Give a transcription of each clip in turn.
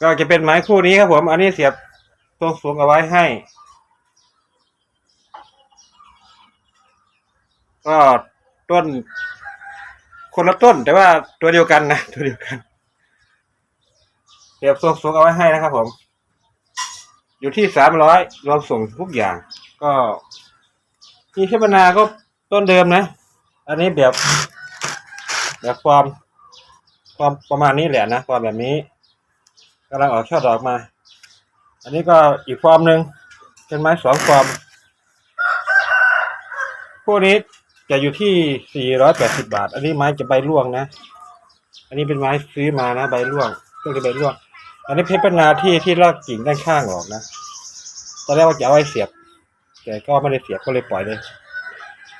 ก็จะเป็นไม้คู่นี้ครับผม อันนี้เสียบตรงสูงเอาไว้ให้ ก็ต้น คนละต้น แต่ว่าตัวเดียวกันนะตัวเดียวกันเสียบทรงสูงเอาไว้ให้นะครับผม อยู่ที่สามร้อยรวมส่งทุกอย่าง ก็มีเทพนาก็ต้นเดิมนะ อันนี้แบบแบบความความประมาณนี้แหละนะความแบบนี้ กำลังออกช่อดอกมา อันนี้ก็อีกฟอร์มหนึ่งเป็นไม้สองฟอร์มพวกนี้จะอยู่ที่ 480 บาท อันนี้ไม้จะใบร่วงนะ อันนี้เป็นไม้ซื้อมานะ ใบร่วงก็คือใบร่วง อันนี้เพชรนาที่ที่ลากกิ่งด้านข้างออกนะ ตอนแรกว่าจะเอาไว้เสียบ แต่ก็ไม่ได้เสียบก็เลยปล่อยเลย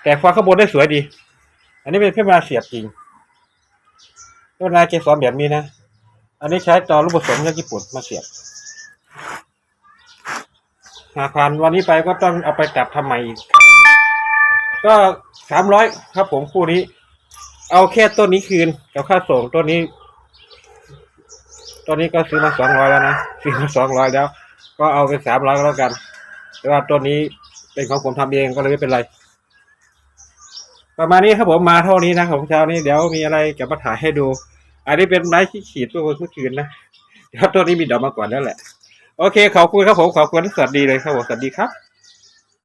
แต่ฟังข้างบนได้สวยดี อันนี้เป็นเพชรนาเสียบจริงเพชรนาเกสรแบบนี้นะ อันนี้ใช้ตอลูกผสมจากญี่ปุ่นมาเสียบ หากผ่านวันนี้ไปก็ต้องเอาไปตัดทำใหม่อีก ก็สามร้อยครับผมคู่นี้ เอาแค่ต้นนี้คืนกับค่าส่งต้นนี้ต้นนี้ก็ซื้อมาสองร้อยแล้วนะซื้อมาสองร้อยแล้ว ก็เอาเป็นสามร้อยก็แล้วกัน แต่ว่าต้นนี้เป็นของผมทำเองก็เลยไม่เป็นไร ประมาณนี้ครับผมมาเท่านี้นะของเช้านี้เดี๋ยวมีอะไรจะมาถ่ายให้ดู อันนี้เป็นไม้ที่ขีดเมื่อวันเมื่อคืนนะเดี๋ยวตัวนี้มีดอกมาก่อนแล้วแหละ โอเค ขอบคุณครับผม ขอบคุณสวัสดีเลยครับผม สวัสดีครับ